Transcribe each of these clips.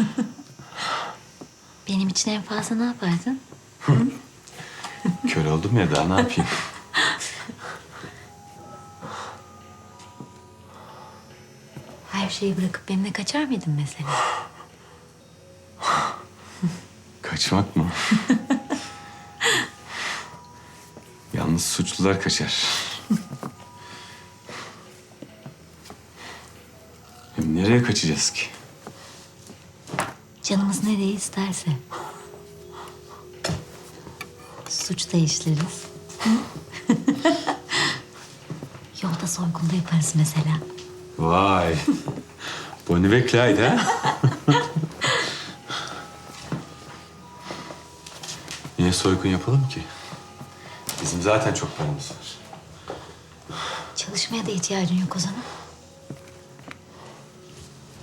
Benim için en fazla ne yapardın? Kör oldum ya daha ne yapayım? Her şeyi bırakıp benimle kaçar mıydın mesela? Kaçmak mı? Yalnız suçlular kaçar. Hem nereye kaçacağız ki? Canımız nereye isterse. Suç da işleriz. Yolda soygunda yaparız mesela. Vay. Bonnie ve Clyde ha? Niye soygun yapalım ki? Bizim zaten çok paramız var. Çalışmaya da ihtiyacın yok o zaman.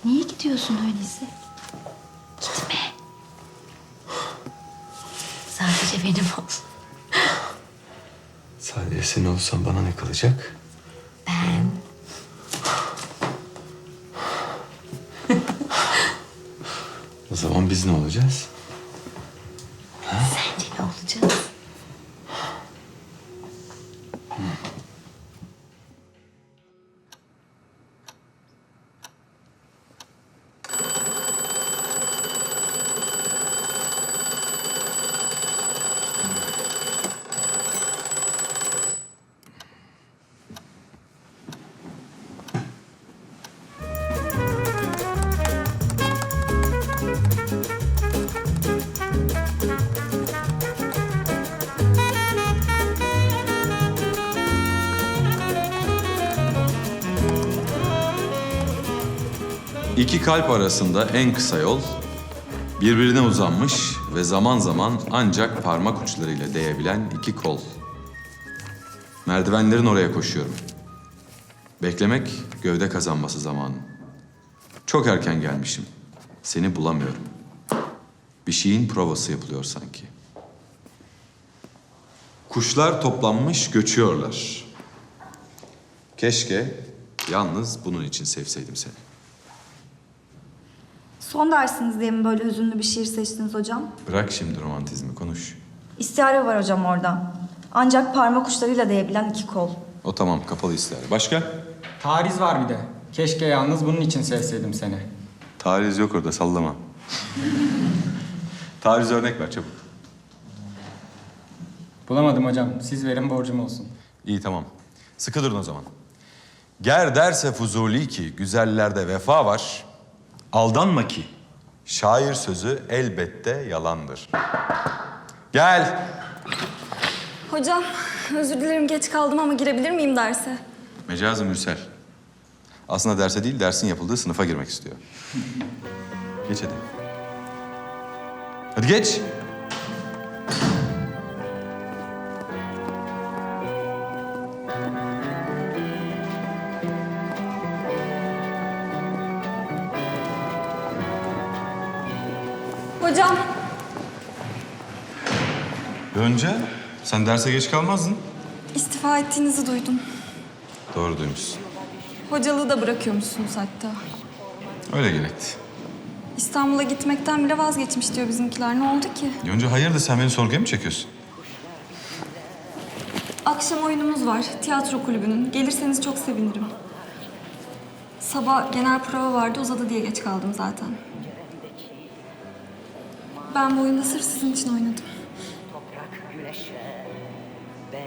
Niye gidiyorsun öyleyse? Gitme. Sadece benim ol. Sadece sen olsan bana ne kalacak? Ben O zaman biz ne olacağız? sence ne olacağız? İki kalp arasında en kısa yol birbirine uzanmış ve zaman zaman ancak parmak uçlarıyla değebilen iki kol. Merdivenlerin oraya koşuyorum. Beklemek gövde kazanması zamanı. Çok erken gelmişim. Seni bulamıyorum. Bir şeyin provası yapılıyor sanki. Kuşlar toplanmış göçüyorlar. Keşke yalnız bunun için sevseydim seni. Son dersiniz diye mi böyle hüzünlü bir şiir seçtiniz hocam? Bırak şimdi romantizmi konuş. İstihare var hocam orada. Ancak parmak uçlarıyla değebilen iki kol. O tamam kapalı ister. Başka? Tariz var bir de. Keşke yalnız bunun için sevseydim seni. Tariz yok orada sallama. Tariz örnek ver çabuk. Bulamadım hocam. Siz verin borcum olsun. İyi tamam. Sıkı durun o zaman. Ger derse Fuzuli ki güzellerde vefa var. Aldanma ki şair sözü elbette yalandır. Gel. Hocam özür dilerim geç kaldım ama girebilir miyim derse? Mecazı Mürsel. Aslında derse değil dersin yapıldığı sınıfa girmek istiyor. Geç hadi. Hadi geç. Sen derse geç kalmazdın. istifa ettiğinizi duydum. Doğru duymuşsun. Hocalığı da bırakıyormuşsunuz hatta. Öyle gerekti. İstanbul'a gitmekten bile vazgeçmiş diyor bizimkiler. Ne oldu ki? Yonca hayırdır sen beni sorguya mı çekiyorsun? Akşam oyunumuz var tiyatro kulübünün. Gelirseniz çok sevinirim. Sabah genel prova vardı uzadı diye geç kaldım zaten. Ben bu oyunda sırf sizin için oynadım.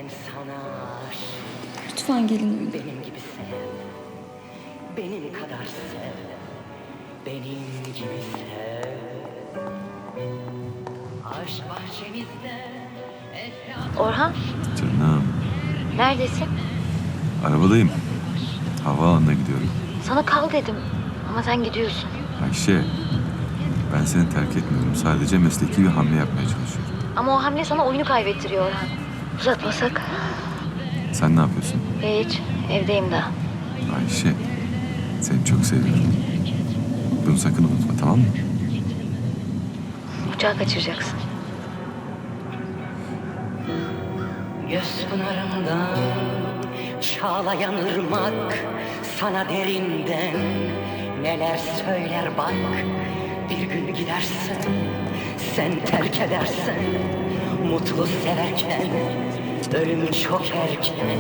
Ben sana aşık. Lütfen gelin oyuna. Benim gibi sev. Benim kadar sev. Benim gibi sev. Aşk bahçemizde Orhan, Canım. neredesin? Arabadayım. Havaalanına gidiyorum. Sana kal dedim. Ama sen gidiyorsun. Ayşe. Ben seni terk etmiyorum. Sadece mesleki bir hamle yapmaya çalışıyorum. Ama o hamle sana oyunu kaybettiriyor Orhan. Uzatmasak. Sen ne yapıyorsun? Hiç, evdeyim daha. Ayşe. Seni çok seviyorum. Bunu sakın unutma tamam mı? Uçağı kaçıracaksın. Göz pınarımdan çağlayan ırmak sana derinden neler söyler bak Bir gün gidersin, sen terk edersin. Mutlu severken, ölüm çok erken.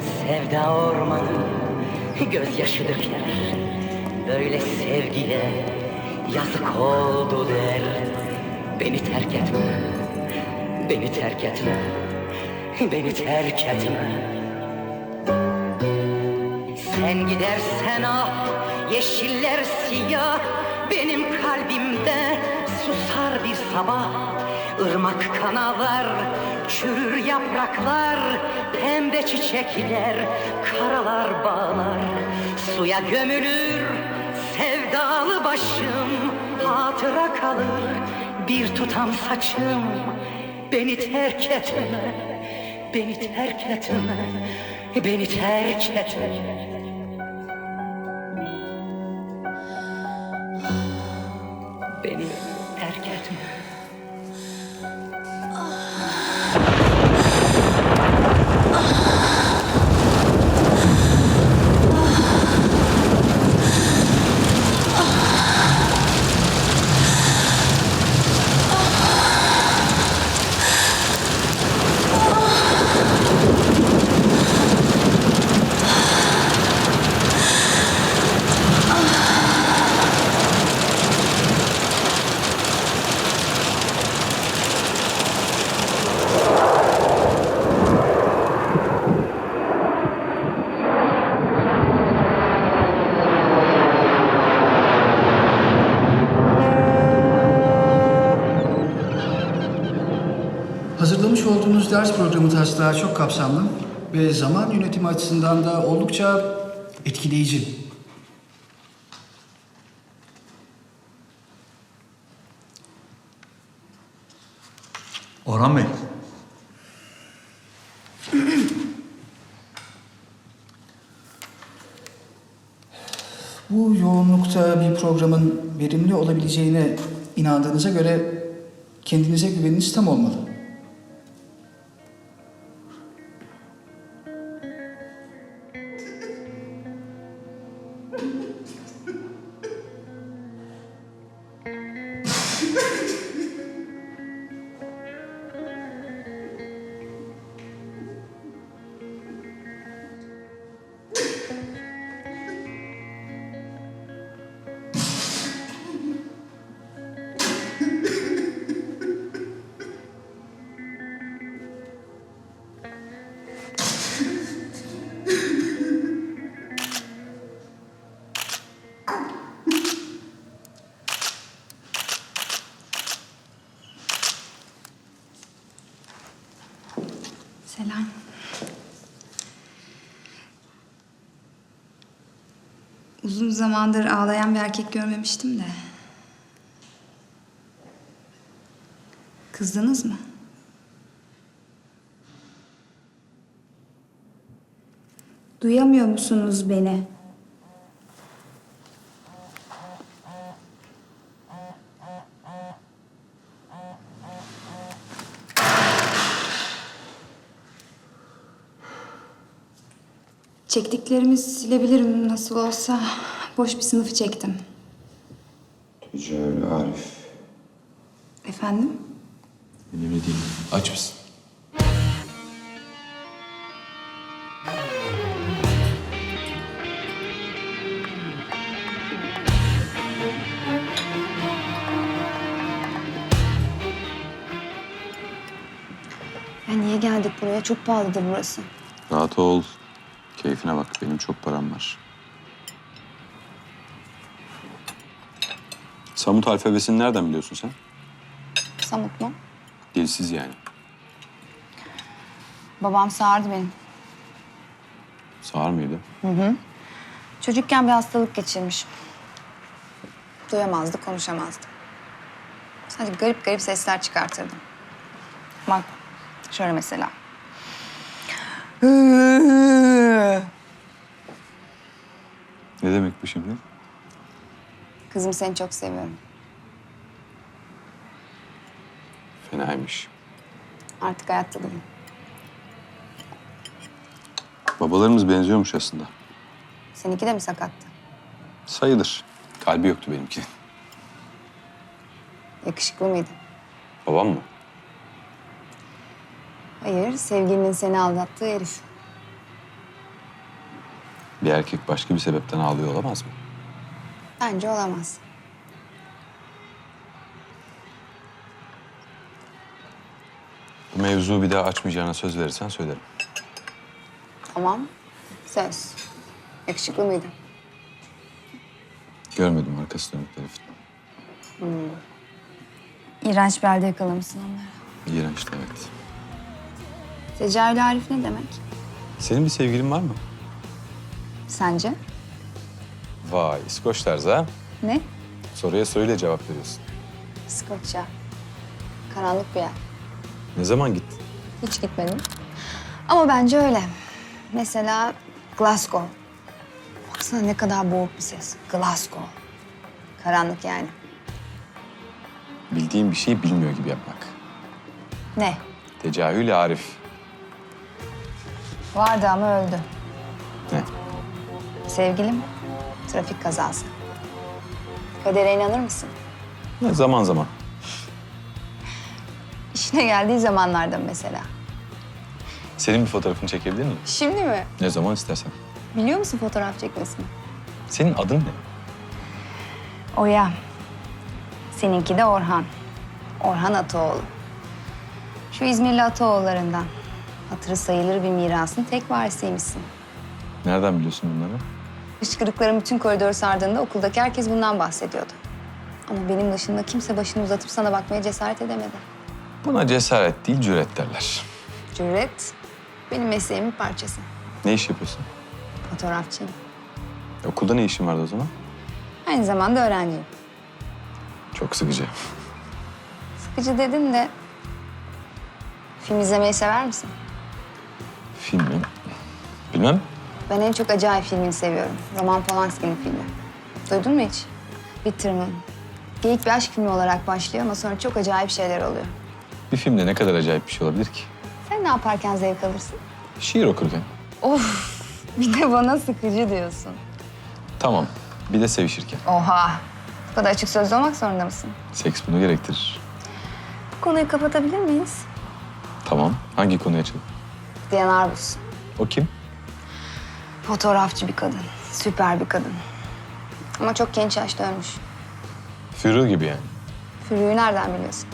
Sevda ormanı, gözyaşı döker. Böyle sevgiye yazık oldu der. Beni terk etme, beni terk etme, beni terk etme. Sen gidersen ah yeşiller siyah benim kalbimde susar bir sabah ırmak kanalar çürür yapraklar pembe çiçekler karalar bağlar. Suya gömülür sevdalı başım hatıra kalır. Bir tutam saçım beni terk etme beni terk etme beni terk etme. Beni terk etme. Olduğunuz ders programı taslağı çok kapsamlı ve zaman yönetimi açısından da oldukça etkileyici. Orhan Bey. Bu yoğunlukta bir programın verimli olabileceğine inandığınıza göre kendinize güveniniz tam olmalı. Zamandır ağlayan bir erkek görmemiştim de. Kızdınız mı? Duyamıyor musunuz beni? Çektiklerimi silebilirim nasıl olsa. Boş bir sınıfı çektim. Yücel Arif. Efendim? Önemli değil. Aç mısın? Ya niye geldik buraya? Çok pahalıdır burası. Rahat ol. Keyfine bak. Benim çok param var. Samut alfabesini nereden biliyorsun sen? Samut mu? Dilsiz yani. Babam sağırdı beni. Sağır mıydı? Çocukken bir hastalık geçirmiş. Duyamazdı, konuşamazdı. Sadece garip garip sesler çıkartırdı. Bak, şöyle mesela. Ne demek bu şimdi? Kızım seni çok seviyorum. Fenaymış. Artık hayatta değilim. Babalarımız benziyormuş aslında. Seninki de mi sakattı? Sayılır. Kalbi yoktu benimki. Yakışıklı mıydı? Babam mı? Hayır, sevgilinin seni aldattığı herif. Bir erkek başka bir sebepten ağlıyor olamaz mı? Bence olamaz. Bu mevzuyu bir daha açmayacağına söz verirsen söylerim. Tamam, söz. Yakışıklı mıydı? Görmedim arkası dönük herif. İğrenç bir halde yakalamışsın onları. İğrençti evet. Tecahül Arif ne demek? Senin bir sevgilin var mı? Sence? Vay İskoç tarzı ha. Ne? Soruya soruyla cevap veriyorsun. İskoçya. Karanlık bir yer. Ne zaman gittin? Hiç gitmedim. Ama bence öyle. Mesela Glasgow. Baksana ne kadar boğuk bir ses. Glasgow. Karanlık yani. Bildiğin bir şeyi bilmiyor gibi yapmak. Ne? Tecahül Arif. Vardı ama öldü. Ne? Sevgilim, trafik kazası. Kadere inanır mısın? Ne zaman zaman. İşine geldiği zamanlarda mesela. Senin bir fotoğrafını çekebilir miyim? Şimdi mi? Ne zaman istersen. Biliyor musun fotoğraf çekmesini? Senin adın ne? Oya. Seninki de Orhan. Orhan Ataoğlu. Şu İzmirli Ataoğullarından. Hatırı sayılır bir mirasın tek varisiymişsin. Nereden biliyorsun bunları? Hıçkırıkların bütün koridoru sardığında okuldaki herkes bundan bahsediyordu. Ama benim dışında kimse başını uzatıp sana bakmaya cesaret edemedi. Buna cesaret değil, cüret derler. Cüret benim mesleğimin parçası. Ne iş yapıyorsun? Fotoğrafçıyım. E, Okulda ne işin vardı o zaman? Aynı zamanda öğrenciyim. Çok sıkıcı. Sıkıcı dedin de... Film izlemeyi sever misin? Film mi? Bilmem. Ben en çok acayip filmini seviyorum. Roman Polanski'nin filmi. Duydun mu hiç? Bitterman. Geyik bir aşk filmi olarak başlıyor ama sonra çok acayip şeyler oluyor. Bir filmde ne kadar acayip bir şey olabilir ki? Sen ne yaparken zevk alırsın? Şiir okurken. Of! Bir de bana sıkıcı diyorsun. Tamam. Bir de sevişirken. Oha! Bu kadar açık sözlü olmak zorunda mısın? Seks bunu gerektirir. Bu konuyu kapatabilir miyiz? Tamam. Hangi konuya açalım? Diana Arbus. O kim? Fotoğrafçı bir kadın. Süper bir kadın. Ama çok genç yaşta ölmüş. Fürü gibi yani. Fürüyü nereden biliyorsun?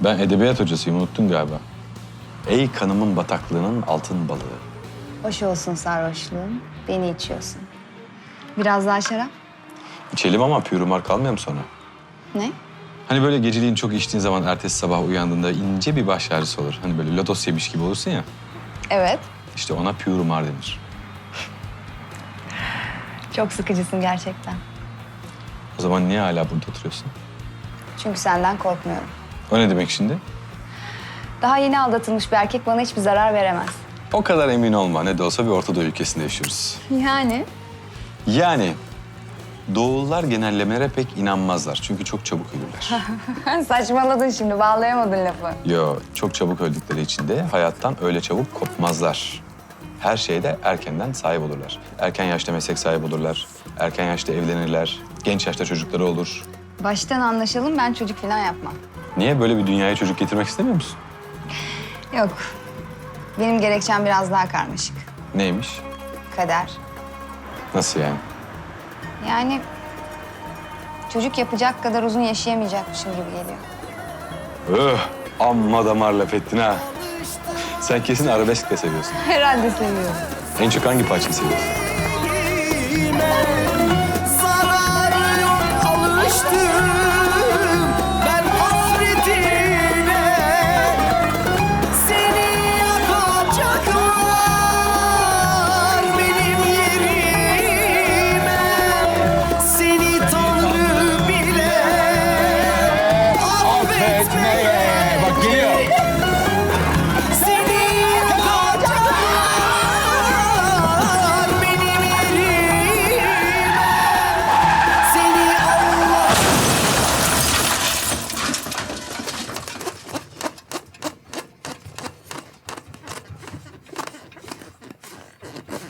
Ben edebiyat hocasıyım. Unuttun galiba. Ey kanımın bataklığının altın balığı. Hoş olsun sarhoşluğun. Beni içiyorsun. Biraz daha şarap. İçelim ama pürümar kalmıyor mu sonra? Ne? Hani böyle geceliğin çok içtiğin zaman ertesi sabah uyandığında ince bir baş ağrısı olur. Hani böyle lodos yemiş gibi olursun ya. Evet. İşte ona pürümar denir. Çok sıkıcısın gerçekten. O zaman niye hala burada oturuyorsun? Çünkü senden korkmuyorum. O ne demek şimdi? Daha yeni aldatılmış bir erkek bana hiçbir zarar veremez. O kadar emin olma. Ne de olsa bir Orta Doğu ülkesinde yaşıyoruz. Yani? Yani Doğullar genellemelere pek inanmazlar. Çünkü çok çabuk ölürler. Saçmaladın şimdi, bağlayamadın lafı. Yo, çok çabuk öldükleri için de hayattan öyle çabuk kopmazlar. Her şeyde erkenden sahip olurlar. Erken yaşta meslek sahibi olurlar. Erken yaşta evlenirler. Genç yaşta çocukları olur. Baştan anlaşalım, ben çocuk falan yapmam. Niye böyle bir dünyaya çocuk getirmek istemiyor musun? Yok. Benim gerekçem biraz daha karmaşık. Neymiş? Kader. Nasıl yani? Yani çocuk yapacak kadar uzun yaşayamayacakmışım gibi geliyor. Öh, amma damar laf ettin ha. Sen kesin arabesk de seviyorsun. Herhalde seviyorum. En çok hangi parçayı seviyorsun?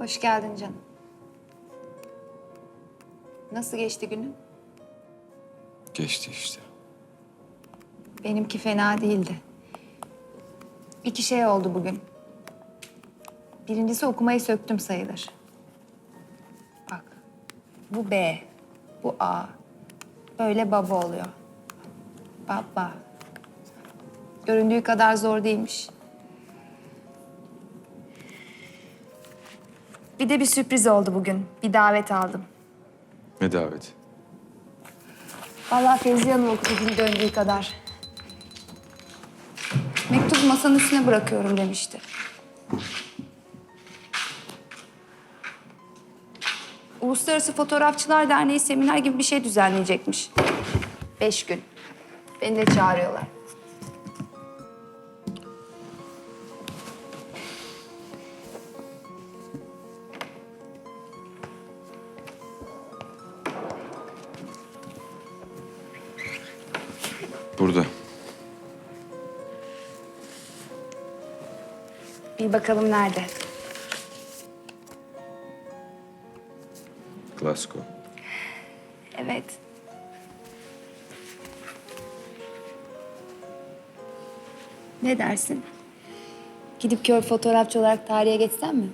Hoş geldin canım. Nasıl geçti günün? Geçti işte. Benimki fena değildi. İki şey oldu bugün. Birincisi okumayı söktüm sayılır. Bak, bu B, bu A. Böyle baba oluyor. Baba. Göründüğü kadar zor değilmiş. Bir de bir sürpriz oldu bugün. Bir davet aldım. Ne davet? Vallahi Fevziye Hanım okudu gün döndüğü kadar. Mektubu masanın üstüne bırakıyorum demişti. Uluslararası Fotoğrafçılar Derneği seminer gibi bir şey düzenleyecekmiş. Beş gün. Beni de çağırıyorlar. Burada. Bir bakalım nerede? Glasgow. Evet. Ne dersin? Gidip kör fotoğrafçı olarak tarihe geçsem mi?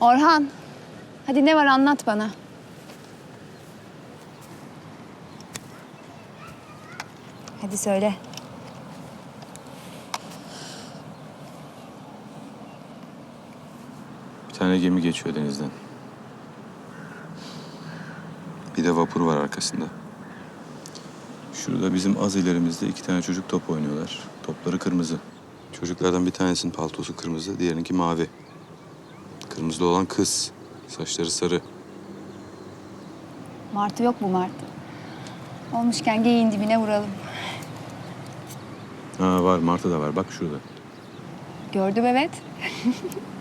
Orhan, hadi ne var anlat bana. Hadi söyle. Bir tane gemi geçiyor denizden. Bir de vapur var arkasında. Şurada bizim az ilerimizde iki tane çocuk top oynuyorlar. Topları kırmızı. Çocuklardan bir tanesinin paltosu kırmızı, diğerininki mavi. Kırmızılı olan kız. Saçları sarı. Martı yok mu Martı? Olmuşken geyiğin dibine vuralım. Ha var, Martı da var. Bak şurada. Gördüm evet.